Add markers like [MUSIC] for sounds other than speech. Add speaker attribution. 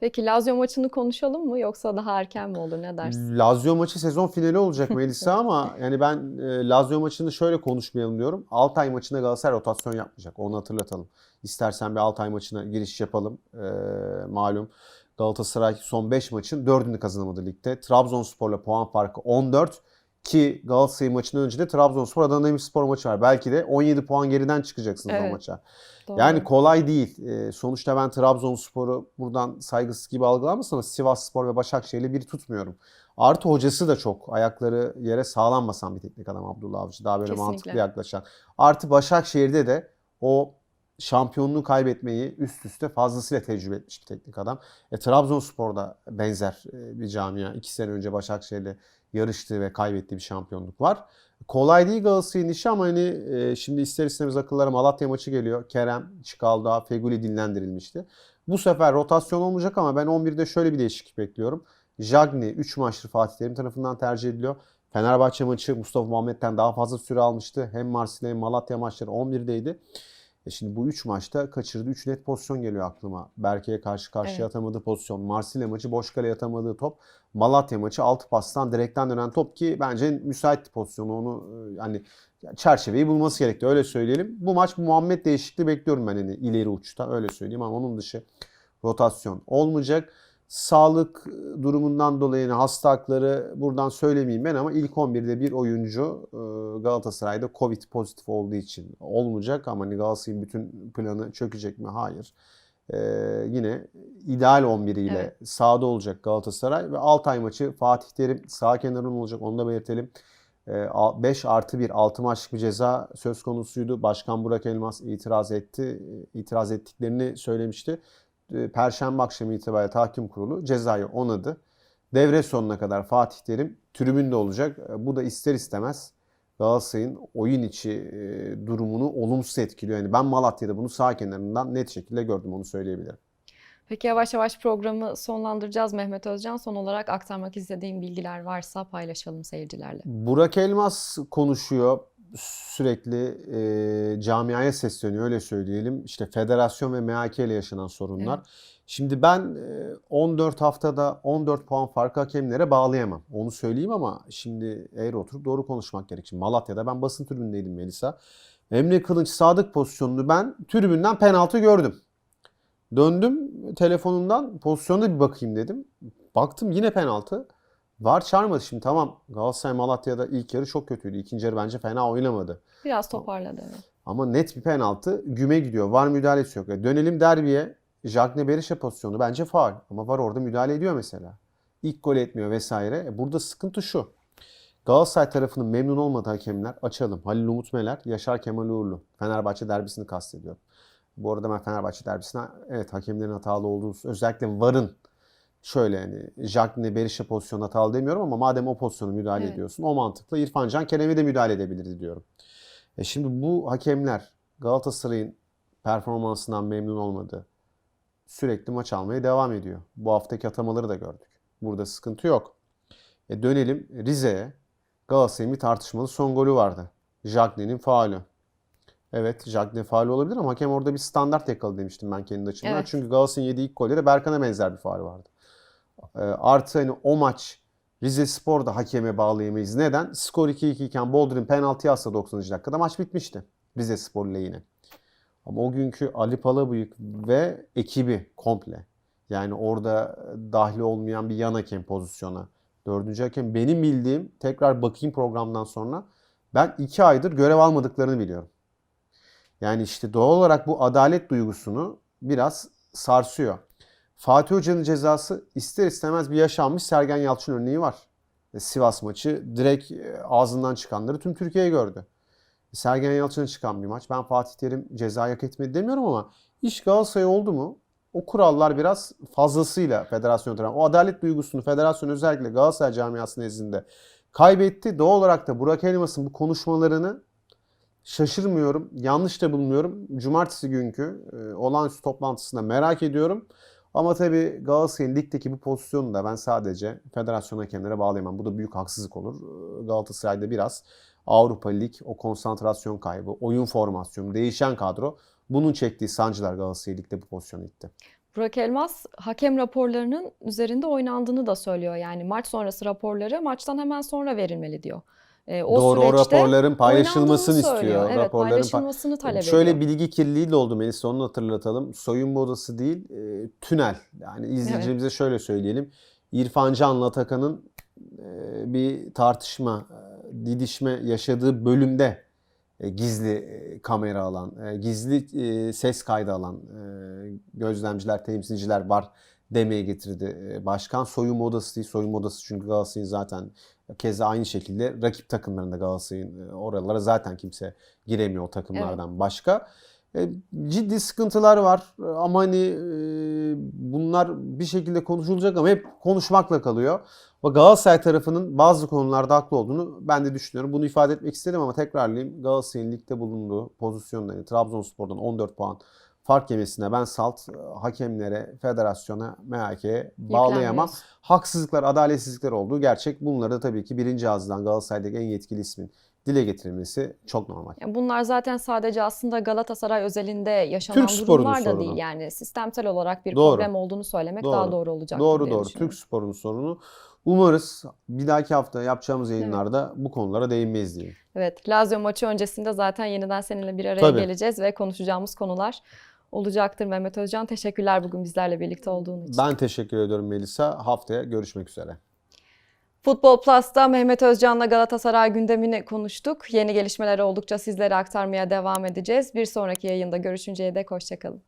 Speaker 1: Peki Lazio maçını konuşalım mı yoksa daha erken mi olur ne dersin?
Speaker 2: Lazio maçı sezon finali olacak Melisa ama [LAUGHS] yani ben e, Lazio maçını şöyle konuşmayalım diyorum. Altay maçında Galatasaray rotasyon yapmayacak. Onu hatırlatalım. İstersen bir Altay maçına giriş yapalım. E, malum Galatasaray son 5 maçın 4'ünü kazanamadı ligde. Trabzonspor'la puan farkı 14 ki Galatasaray maçından önce de Trabzonspor Adana Demirspor maçı var. Belki de 17 puan geriden çıkacaksınız
Speaker 1: Evet.
Speaker 2: o maça.
Speaker 1: Doğru.
Speaker 2: Yani kolay değil. Ee, sonuçta ben Trabzonspor'u buradan saygısız gibi algılanmasın ama Sivasspor ve Başakşehir'i bir tutmuyorum. Artı hocası da çok ayakları yere sağlam basan bir teknik adam Abdullah Avcı. Daha böyle
Speaker 1: Kesinlikle.
Speaker 2: mantıklı yaklaşan. Artı Başakşehir'de de o şampiyonluğu kaybetmeyi üst üste fazlasıyla tecrübe etmiş bir teknik adam. E, Trabzonspor'da benzer e, bir camia. iki sene önce Başakşehir'le yarıştığı ve kaybettiği bir şampiyonluk var. Kolay değil Galatasaray'ın işi ama hani e, şimdi ister istemez akıllara Malatya maçı geliyor. Kerem, Çıkalda, Feguli dinlendirilmişti. Bu sefer rotasyon olmayacak ama ben 11'de şöyle bir değişiklik bekliyorum. Jagni 3 maçtır Fatih Terim tarafından tercih ediliyor. Fenerbahçe maçı Mustafa Muhammed'den daha fazla süre almıştı. Hem Marsilya hem Malatya maçları 11'deydi. E şimdi bu 3 maçta kaçırdığı 3 net pozisyon geliyor aklıma. Berke'ye karşı karşıya
Speaker 1: Evet.
Speaker 2: atamadığı pozisyon. Marsilya maçı boş kaleye atamadığı top. Malatya maçı 6 pastan direkten dönen top ki bence müsait pozisyonu onu hani çerçeveyi bulması gerekti öyle söyleyelim. Bu maç Muhammed değişikliği bekliyorum ben hani ileri uçta öyle söyleyeyim ama onun dışı rotasyon olmayacak. Sağlık durumundan dolayı yani hasta hakları buradan söylemeyeyim ben ama ilk 11'de bir oyuncu e, Galatasaray'da Covid pozitif olduğu için olmayacak ama hani Galatasaray'ın bütün planı çökecek mi? Hayır. E, yine ideal 11 ile
Speaker 1: Evet.
Speaker 2: sahada olacak Galatasaray ve Altay maçı Fatih Terim sağ kenarında olacak onu da belirtelim. 5 artı 1 6 maçlık bir ceza söz konusuydu. Başkan Burak Elmas itiraz etti. E, İtiraz ettiklerini söylemişti. E, Perşembe akşamı itibariyle tahkim kurulu cezayı onadı. Devre sonuna kadar Fatih Terim tribünde olacak. E, Bu da ister istemez Galatasaray'ın oyun içi e, durumunu olumsuz etkiliyor. Yani ben Malatya'da bunu sağ kenarından net şekilde gördüm onu söyleyebilirim.
Speaker 1: Peki yavaş yavaş programı sonlandıracağız Mehmet Özcan. Son olarak aktarmak istediğin bilgiler varsa paylaşalım seyircilerle.
Speaker 2: Burak Elmas konuşuyor. Sürekli e, camiaya sesleniyor öyle söyleyelim. İşte federasyon ve MHK ile yaşanan sorunlar.
Speaker 1: Evet.
Speaker 2: Şimdi ben e, 14 haftada 14 puan farkı hakemlere bağlayamam. Onu söyleyeyim ama şimdi eğer oturup doğru konuşmak gerek. Şimdi Malatya'da ben basın tribünündeydim Melisa. Emre Kılınç Sadık pozisyonunu ben tribünden penaltı gördüm. Döndüm telefonumdan pozisyona bir bakayım dedim. Baktım yine penaltı. Var çağırmadı şimdi tamam. Galatasaray Malatya'da ilk yarı çok kötüydü. İkinci yarı bence fena oynamadı.
Speaker 1: Biraz toparladı.
Speaker 2: Ama net bir penaltı güme gidiyor. Var müdahalesi yok. E, Dönelim derbiye. Jagne Berisha pozisyonu bence faul. Ama var orada müdahale ediyor mesela. İlk gol etmiyor vesaire. E, Burada sıkıntı şu. Galatasaray tarafının memnun olmadığı hakemler açalım. Halil Umut Meler, Yaşar Kemal Uğurlu. Fenerbahçe derbisini kastediyorum. Bu arada ben Fenerbahçe derbisine evet hakemlerin hatalı olduğu özellikle VAR'ın şöyle yani Jagne Berisha pozisyonu hatalı demiyorum ama madem o pozisyonu müdahale
Speaker 1: Evet.
Speaker 2: ediyorsun o mantıkla İrfan Can Kerem'e de müdahale edebilirdi diyorum. E şimdi bu hakemler Galatasaray'ın performansından memnun olmadı. Sürekli maç almaya devam ediyor. Bu haftaki atamaları da gördük. Burada sıkıntı yok. E dönelim Rize'ye. Galatasaray'ın bir tartışmalı son golü vardı. Jagne'nin faulü. Evet Jagne faulü olabilir ama hakem orada bir standart yakaladı demiştim ben kendi açımdan.
Speaker 1: Evet.
Speaker 2: Çünkü Galatasaray'ın yediği ilk golde de Berkan'a benzer bir faul vardı. E, artı hani o maç Rize Spor hakeme bağlayamayız. Neden? Skor 2-2 iken Boldrin penaltı atsa 90. dakikada maç bitmişti. Rize Spor lehine. Ama o günkü Ali Palabıyık ve ekibi komple. Yani orada dahil olmayan bir yan hakem pozisyona. Dördüncü hakem benim bildiğim tekrar bakayım programdan sonra ben iki aydır görev almadıklarını biliyorum. Yani işte doğal olarak bu adalet duygusunu biraz sarsıyor. Fatih Hoca'nın cezası ister istemez bir yaşanmış Sergen Yalçın örneği var. E, Sivas maçı direkt e, ağzından çıkanları tüm Türkiye gördü. Sergen Yalçın'a çıkan bir maç. Ben Fatih Terim ceza hak etmedi demiyorum ama iş Galatasaray oldu mu? O kurallar biraz fazlasıyla federasyon tarafından. O adalet duygusunu federasyon özellikle Galatasaray camiası nezdinde kaybetti. Doğal olarak da Burak Elmas'ın bu konuşmalarını şaşırmıyorum. Yanlış da bulmuyorum. Cumartesi günkü e, olağanüstü toplantısında merak ediyorum. Ama tabii Galatasaray'ın ligdeki bu pozisyonu da ben sadece federasyon hakemlere bağlayamam. Bu da büyük haksızlık olur. Ee, Galatasaray'da biraz Avrupa Lig, o konsantrasyon kaybı, oyun formasyonu, değişen kadro bunun çektiği sancılar Galatasaray'ı ligde bu pozisyona itti.
Speaker 1: Burak Elmas hakem raporlarının üzerinde oynandığını da söylüyor. Yani maç sonrası raporları maçtan hemen sonra verilmeli diyor. E, o
Speaker 2: Doğru o raporların paylaşılmasını
Speaker 1: söylüyor.
Speaker 2: istiyor.
Speaker 1: Evet,
Speaker 2: Raporların pa-
Speaker 1: paylaşılmasını talep
Speaker 2: Şöyle
Speaker 1: ediyor.
Speaker 2: bilgi kirliliği de oldu Melisa onu hatırlatalım. Soyunma odası değil e, tünel. Yani izleyicilerimize şöyle söyleyelim. İrfan Can'la Atakan'ın e, bir tartışma, e, didişme yaşadığı bölümde e, gizli e, kamera alan, e, gizli e, ses kaydı alan e, gözlemciler, temsilciler var demeye getirdi. Başkan soyunma odası değil, soyunma odası çünkü Galatasaray'ın zaten keza aynı şekilde rakip takımlarında Galatasaray'ın oralara zaten kimse giremiyor o takımlardan başka. E, ciddi sıkıntılar var ama hani bunlar bir şekilde konuşulacak ama hep konuşmakla kalıyor. Ve Galatasaray tarafının bazı konularda haklı olduğunu ben de düşünüyorum. Bunu ifade etmek istedim ama tekrarlayayım. Galatasaray'ın ligde bulunduğu pozisyonda yani Trabzonspor'dan 14 puan fark yemesine ben salt e, hakemlere, federasyona, MHK'ye bağlayamam. Haksızlıklar, adaletsizlikler olduğu gerçek. Bunları da tabii ki birinci ağızdan Galatasaray'daki en yetkili ismin dile getirilmesi çok normal.
Speaker 1: Yani bunlar zaten sadece aslında Galatasaray özelinde yaşanan
Speaker 2: Türk
Speaker 1: durumlar da
Speaker 2: sorunu.
Speaker 1: değil. Yani sistemsel olarak bir
Speaker 2: Doğru.
Speaker 1: problem olduğunu söylemek
Speaker 2: Doğru.
Speaker 1: daha doğru olacak
Speaker 2: Doğru doğru. Türk sporunun sorunu. Umarız bir dahaki hafta yapacağımız yayınlarda bu konulara değinmeyiz diye.
Speaker 1: Evet, Lazio maçı öncesinde zaten yeniden seninle bir araya
Speaker 2: Tabii.
Speaker 1: geleceğiz ve konuşacağımız konular olacaktır. Mehmet Özcan teşekkürler bugün bizlerle birlikte olduğun için.
Speaker 2: Ben teşekkür ediyorum Melisa. Haftaya görüşmek üzere.
Speaker 1: Futbol Plus'ta Mehmet Özcan'la Galatasaray gündemini konuştuk. Yeni gelişmeler oldukça sizlere aktarmaya devam edeceğiz. Bir sonraki yayında görüşünceye dek hoşçakalın.